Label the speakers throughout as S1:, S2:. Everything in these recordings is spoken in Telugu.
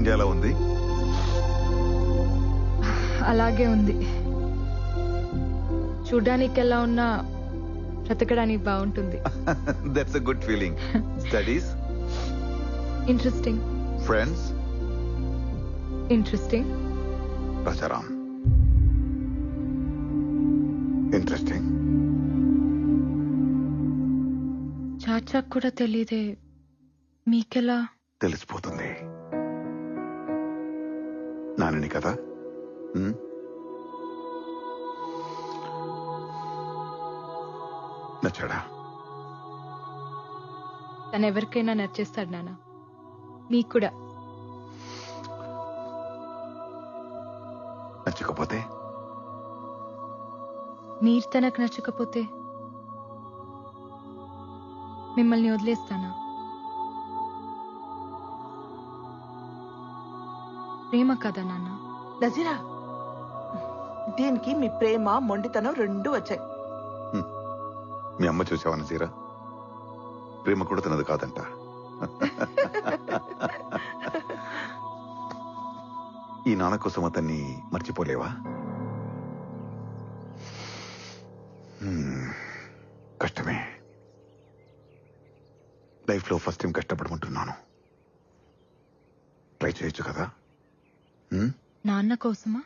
S1: ఇండియాలో ఉంది?
S2: అలాగే ఉంది. చూడ్డానికి ఎలా ఉన్నా బ్రతకడానికి బాగుంటుంది.
S1: That's a good feeling studies
S2: interesting
S1: friends
S2: interesting
S1: Rajaram interesting
S2: చాచాకు కూడా తెలియదే మీకెలా?
S1: తెలిసిపోతుంది. నానని కదా? నచ్చాడా?
S2: తను ఎవరికైనా నచ్చేస్తాడు నాన్న మీకు కూడా
S1: నచ్చకపోతే?
S2: మీరు తనకు నచ్చకపోతే మిమ్మల్ని వదిలేస్తానా? ప్రేమ కదా నాన్న?
S3: నజీరా దీనికి మీ ప్రేమ మొండితనం రెండు వచ్చాయి.
S1: మీ అమ్మ చూసావా నజీరా? ప్రేమ కూడా తినదు కాదంట. ఈ నాన్న కోసం అతన్ని మర్చిపోలేవా? కష్టమే. లైఫ్లో ఫస్ట్ టైం కష్టపడమంటున్నాను. ట్రై చేయొచ్చు కదా?
S2: నాన్న కోసమా?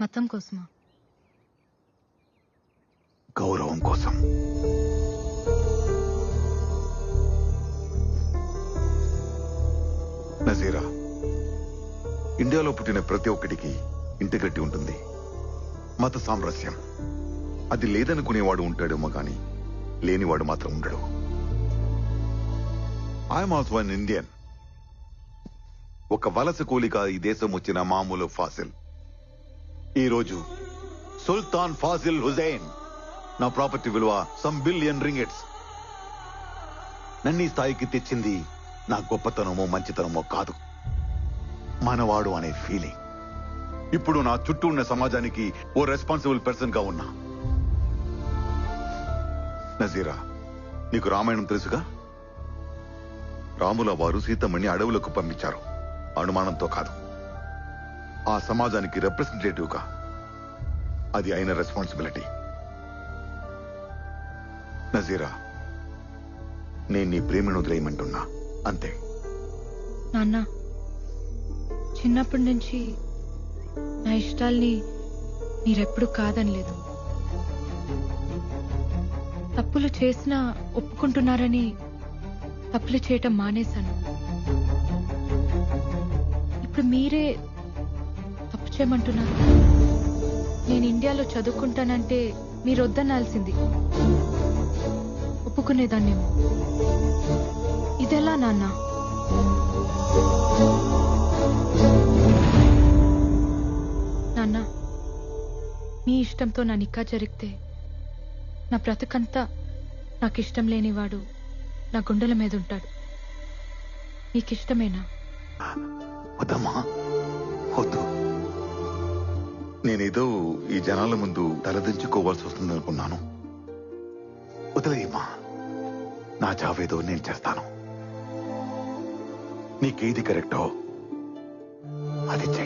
S2: మతం కోసమా?
S1: గౌరవం కోసం. నజీరా ఇండియాలో పుట్టిన ప్రతి ఒక్కడికి ఇంటిగ్రిటీ ఉంటుంది. మత సామరస్యం అది లేదనుకునేవాడు ఉంటాడేమో గాని లేనివాడు మాత్రం ఉండడు. ఐఎమ్ ఆల్సో అన్ ఇండియన్ ఒక వలస కూలిగా ఈ దేశం వచ్చిన మామూలు ఫాసిల్. ఈ రోజు సుల్తాన్ ఫాసిల్ హుజైన్ నా ప్రాపర్టీ విలువ సమ్ బిలియన్ రింగెట్స్ నన్ను ఈ స్థాయికి తెచ్చింది నా గొప్పతనమో మంచితనమో కాదు. మనవాడు అనే ఫీలింగ్ ఇప్పుడు నా చుట్టూ ఉన్న సమాజానికి ఓ రెస్పాన్సిబుల్ పర్సన్గా ఉన్నా. నజీరా నీకు రామాయణం తెలుసుగా? రాముల వారు సీతమ్మని అడవులకు పంపించారు. అనుమానంతో కాదు. ఆ సమాజానికి రిప్రజెంటేటివ్గా అది అయిన రెస్పాన్సిబిలిటీ నజీరా నేను నీ ప్రేమను వదిలేయమంటున్నా. అంతే.
S2: నాన్న చిన్నప్పటి నుంచి నా ఇష్టాల్ని మీరెప్పుడు కాదనలేదు. తప్పులు చేసినా ఒప్పుకుంటున్నారని తప్పులు చేయటం మానేశాను. ఇప్పుడు మీరే తప్పు చేయమంటున్నారు. నేను ఇండియాలో చదువుకుంటానంటే మీరు వద్దనాల్సింది ఒప్పుకునేదాన్నేమో ఇదెలా నాన్నా? నాన్న మీ ఇష్టంతో నా నిక్కా జరిగితే నా బ్రతుకంతా నాకు ఇష్టం లేనివాడు నా గుండెల మీద ఉంటాడు మీకిష్టమేనా?
S1: వద్దమ్మా. వద్దు. నేనేదో ఈ జనాల ముందు తలదించుకోవాల్సి వస్తుందనుకున్నాను. వదిలేయమ్మా. నా చావేదో నేను చేస్తాను. నీకేది కరెక్టో అది చెయ్యి.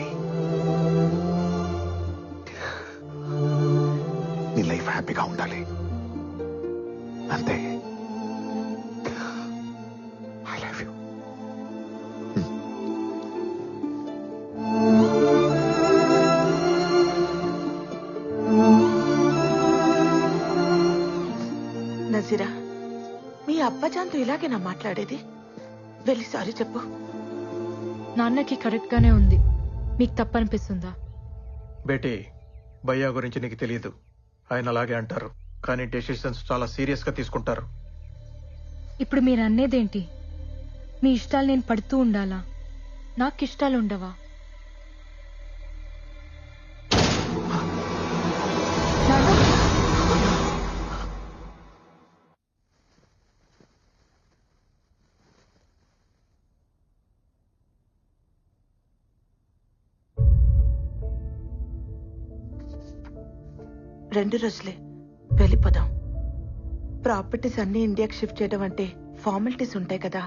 S3: నజీరా మీ అబ్బజాన్తో ఇలాగేనా మాట్లాడేది? వెళ్ళి సారీ చెప్పు.
S2: నాన్నకి కరెక్ట్ గానే ఉంది. మీకు తప్పనిపిస్తుందా?
S4: బేటీ భయ్యా గురించి నీకు తెలియదు ఆయన అలాగే అంటారు. కానీ డెసిషన్స్ చాలా సీరియస్గా తీసుకుంటారు.
S2: ఇప్పుడు మీరు అనేదేంటి మీ ఇష్టాలు నేను పడుతూ ఉండాలా? నాకు ఇష్టాలు ఉండవా
S3: రెండు రోజులే. వెళ్ళిపోదాం. ప్రాపర్టీస్ అన్ని ఇండియాకి షిఫ్ట్ చేయడం అంటే ఫార్మాలిటీస్ ఉంటాయి కదా.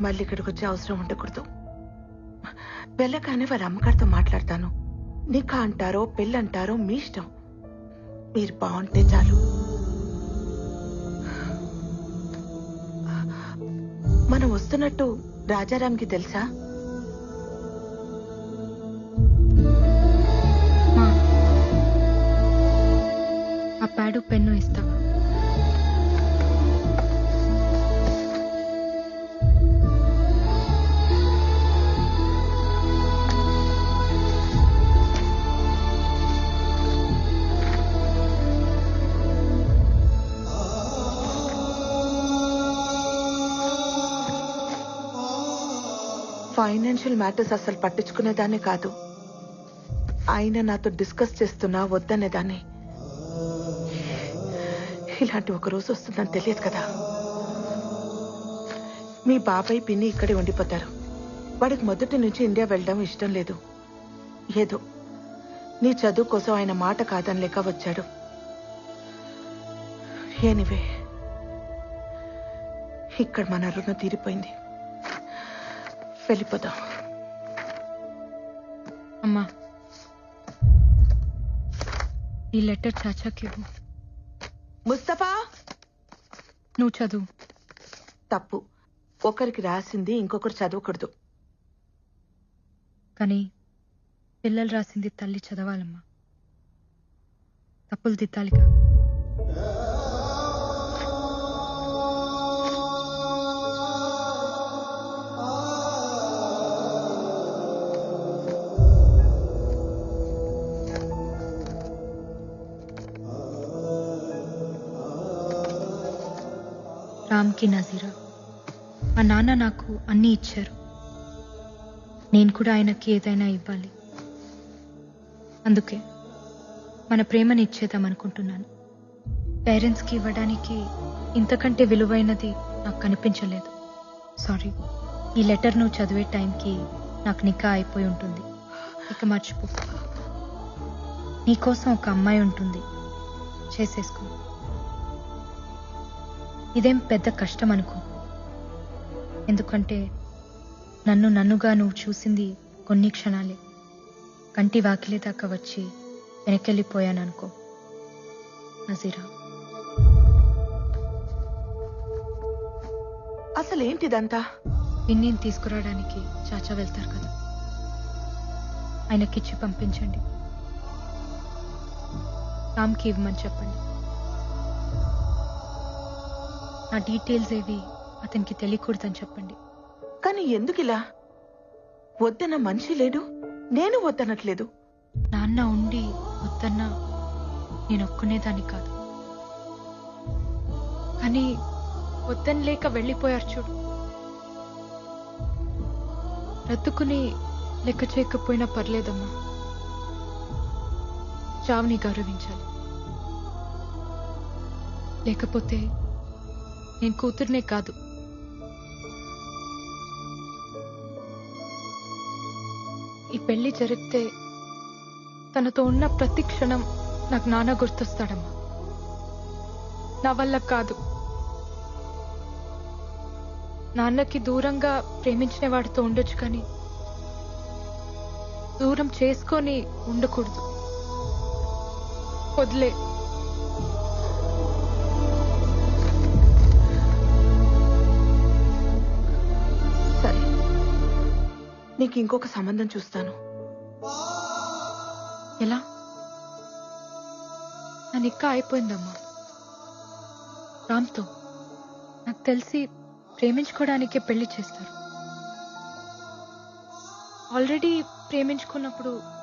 S3: మళ్ళీ ఇక్కడికి వచ్చే అవసరం ఉండకూడదు. వెళ్ళగానే వారి అమ్మగారితో మాట్లాడతాను. నికా అంటారో పెళ్ళంటారో మీ ఇష్టం. మీరు బాగుంటే చాలు. మనం వస్తున్నట్టు రాజారాంకి తెలుసా?
S2: ప్యాడు పెన్ను ఇస్తా.
S3: ఫైనాన్షియల్ మ్యాటర్స్ అసలు పట్టించుకునేదాన్ని కాదు. ఆయన నాతో డిస్కస్ చేస్తున్నా వద్దనేదాన్ని. ఇలాంటి ఒక రోజు వస్తుందని తెలియదు కదా. మీ బాబాయ్ పిన్ని ఇక్కడే ఉండిపోతారు. వాడికి మొదటి నుంచి ఇండియా వెళ్ళడం ఇష్టం లేదు. ఏదో నీ చదువు కోసం ఆయన మాట కాదని లేక వచ్చాడు. ఏనివే ఇక్కడ మన రుణం తీరిపోయింది. వెళ్ళిపోదాం.
S2: అమ్మా ఈ లెటర్ చాచాకి ఇవ్వు.
S3: ముస్తఫా!
S2: నువ్వు చదువు.
S3: తప్పు. ఒకరికి రాసింది ఇంకొకరు చదవకూడదు.
S2: కానీ పిల్లలు రాసింది తల్లి చదవాలమ్మా. తప్పులు దిద్దాలిగా రామ్కి నజీరా. మా నాన్న నాకు అన్నీ ఇచ్చారు. నేను కూడా ఆయనకి ఏదైనా ఇవ్వాలి. అందుకే మన ప్రేమని ఇచ్చేద్దాం అనుకుంటున్నాను. పేరెంట్స్కి ఇవ్వడానికి ఇంతకంటే విలువైనది నాకు కనిపించలేదు. సారీ ఈ లెటర్ నువ్వు చదివే టైంకి నాకు నికా అయిపోయి ఉంటుంది. ఇక మర్చిపో. నీకోసం ఒక అమ్మాయి ఉంటుంది. చేసేసుకో. ఇదేం పెద్ద కష్టం అనుకో ఎందుకంటే నన్ను నన్నుగా నువ్వు చూసింది కొన్ని క్షణాలే. కంటి వాకిలి దాకా వచ్చి వెనకెళ్ళిపోయాను అనుకో నజీరా.
S3: అసలు ఏంటిదంతా
S2: పిన్నిని తీసుకురావడానికి చాచా వెళ్తారు కదా. ఆయనకిచ్చి పంపించండి. రామ్కి ఇవ్వమని చెప్పండి. నా డీటెయిల్స్ ఏవి అతనికి తెలియకూడదని చెప్పండి.
S3: కానీ ఎందుకు ఇలా? వద్దన్న మనిషి లేడు నేను వద్దనట్లేదు.
S2: నాన్న ఉండి వద్దన్నా నేను ఒక్కునేదాన్ని కాదు. కానీ వద్దని లేక వెళ్ళిపోయారు చూడు. రద్దుకుని లెక్క చేయకపోయినా పర్లేదమ్మా. చావుని గౌరవించాలి. లేకపోతే నేను కూతుర్నే కాదు. ఈ పెళ్ళి జరిగితే తనతో ఉన్న ప్రతి క్షణం నాకు నాన్న గుర్తొస్తాడమ్మా. నా వల్ల కాదు. నాన్నకి దూరంగా ప్రేమించిన వాడితో ఉండొచ్చు కానీ దూరం చేసుకొని ఉండకూడదు. వదిలే.
S3: నీకు ఇంకొక సంబంధం చూస్తాను.
S2: ఎలా? నా నిక్క అయిపోయిందమ్మా రామ్తో నాకు తెలిసి ప్రేమించుకోవడానికే పెళ్ళి చేస్తారు. ఆల్రెడీ ప్రేమించుకున్నప్పుడు